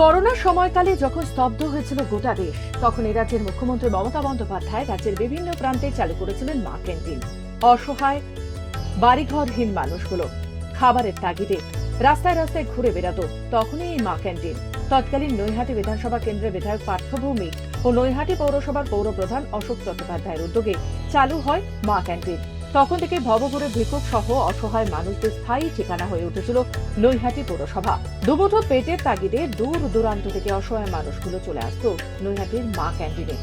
করোনার সময়কালে যখন স্তব্ধ হয়েছিল গোটা দেশ, তখন এ রাজ্যের মুখ্যমন্ত্রী মমতা বন্দ্যোপাধ্যায় রাজ্যের বিভিন্ন প্রান্তে চালু করেছিলেন মা ক্যান্টিন। অসহায় বাড়িঘরহীন মানুষগুলো খাবারের তাগিদে রাস্তায় রাস্তায় ঘুরে বেড়াতো তখনই এই মা ক্যান্টিন। তৎকালীন নৈহাটি বিধানসভা কেন্দ্রের বিধায়ক পার্থভূমি ও নৈহাটি পৌরসভার পৌরপ্রধান অশোক চট্টোপাধ্যায়ের উদ্যোগে চালু হয় মা ক্যান্টিন। তখন থেকে ভবঘুরে ভিক্ষুক সহ অসহায় মানুষদের স্থায়ী ঠিকানা হয়ে উঠেছিল নৈহাটি পৌরসভা। দুমুঠো পেটের তাগিদে দূর দূরান্ত থেকে অসহায় মানুষগুলো চলে আসতো নৈহাটির মা ক্যান্টিনে।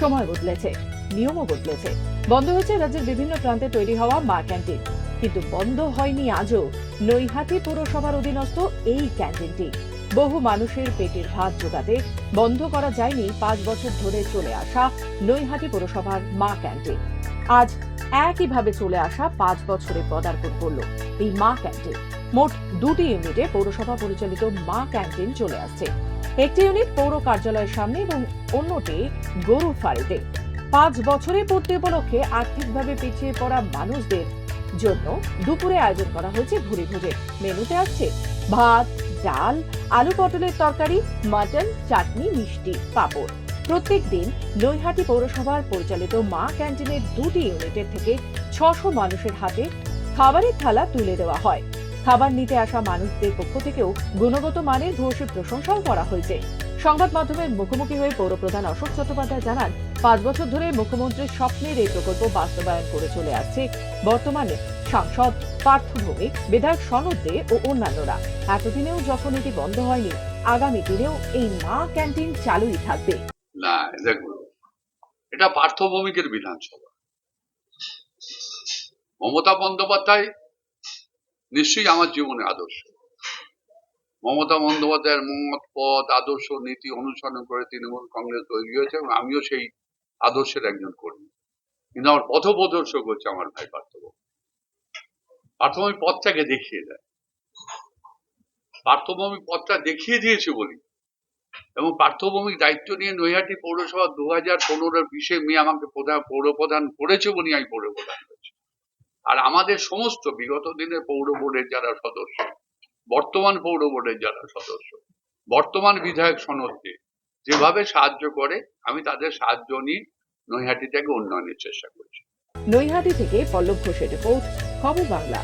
সময় বদলেছে, নিয়মও বদলেছে। বন্ধ হয়েছে রাজ্যের বিভিন্ন প্রান্তে তৈরি হওয়া মা ক্যান্টিন। কিন্তু বন্ধ হয়নি আজও নৈহাটি পৌরসভার অধীনস্থ এই ক্যান্টিনটি। বহু মানুষের পেটের ভাত জোগাতে বন্ধ করা যায়নি পাঁচ বছর ধরে চলে আসা নৈহাটি পৌরসভার মা ক্যান্টিন। আজ একইভাবে চলে আসা পাঁচ বছরে পদার্পণ করল এই মা ক্যান্টিন। মোট দুটি ইউনিটে পৌরসভা পরিচালিত মা ক্যান্টিন চলে আসছে। একটি ইউনিট পৌর কার্যালয়ের সামনে এবং অন্যটি গরুর ফাড়িতে। পাঁচ বছরে পূর্তি উপলক্ষে আর্থিকভাবে পিছিয়ে পড়া মানুষদের জন্য দুপুরে আয়োজন করা হয়েছে ভুরি ভোজে মেনুতে আসছে ভাত ডাল আলু পটলের তরকারি, মাটন, চাটনি, মিষ্টি, পাঁপড়। প্রত্যেক দিন নৈহাটি পৌরসভার পরিচালিত মা ক্যান্টিনের দুটি ইউনিটের থেকে ছশো মানুষের হাতে খাবারের থালা তুলে দেওয়া হয়। খাবার নিতে আসা মানুষদের পক্ষ থেকেও গুণগত মানের ভূয়সী প্রশংসাও করা হয়েছে। সংবাদ মাধ্যমের মুখোমুখি হয়ে পৌরপ্রধান অশোক চট্টোপাধ্যায় জানান পাঁচ বছর ধরে মুখ্যমন্ত্রীর স্বপ্নের এই প্রকল্প বাস্তবায়ন করে চলে আসছে বর্তমানে সাংসদ পার্থভূমি, বিধায়ক সনদ দে ও অন্যান্যরা। এতদিনেও যখন এটি বন্ধ হয়নি, আগামী দিনেও এই মা ক্যান্টিন চালুই থাকবে। না এটা পার্থভৌমিকের বিধানসভা। মমতা বন্দ্যোপাধ্যায় নিশ্চয়ই আমার জীবনে আদর্শ। মমতা বন্দ্যোপাধ্যায়ের মত পথ আদর্শ নীতি অনুসরণ করে তৃণমূল কংগ্রেস তৈরি হয়েছে এবং আমিও সেই আদর্শের একজন কর্মী। কিন্তু আমার পথপ্রদর্শক হচ্ছে আমার ভাই পার্থভৌমিক পার্থভৌমিক পথটাকে দেখিয়ে দেয়। পার্থভৌমিক পথটা দেখিয়ে দিয়েছে বলি। এবং পার্থভৌমিক দায়িত্ব নিয়ে নৈহাটি পৌরসভা দু হাজার পনেরোর বিশে মে আমাকে প্রধান পৌর প্রধান করেছে বলে আমি পৌর প্রধান হয়েছি। আর আমাদের সমস্ত বিগত দিনের পৌর বোর্ডের যারা সদস্য, বর্তমান পৌর বোর্ডের যারা সদস্য, বর্তমান বিধায়ক সনদকে যেভাবে সাহায্য করে, আমি তাদের সাহায্য নিয়ে নৈহাটিটাকে উন্নয়নের চেষ্টা করছি। নৈহাটি থেকে পল্লব ঘোষের রিপোর্ট খবর বাংলা।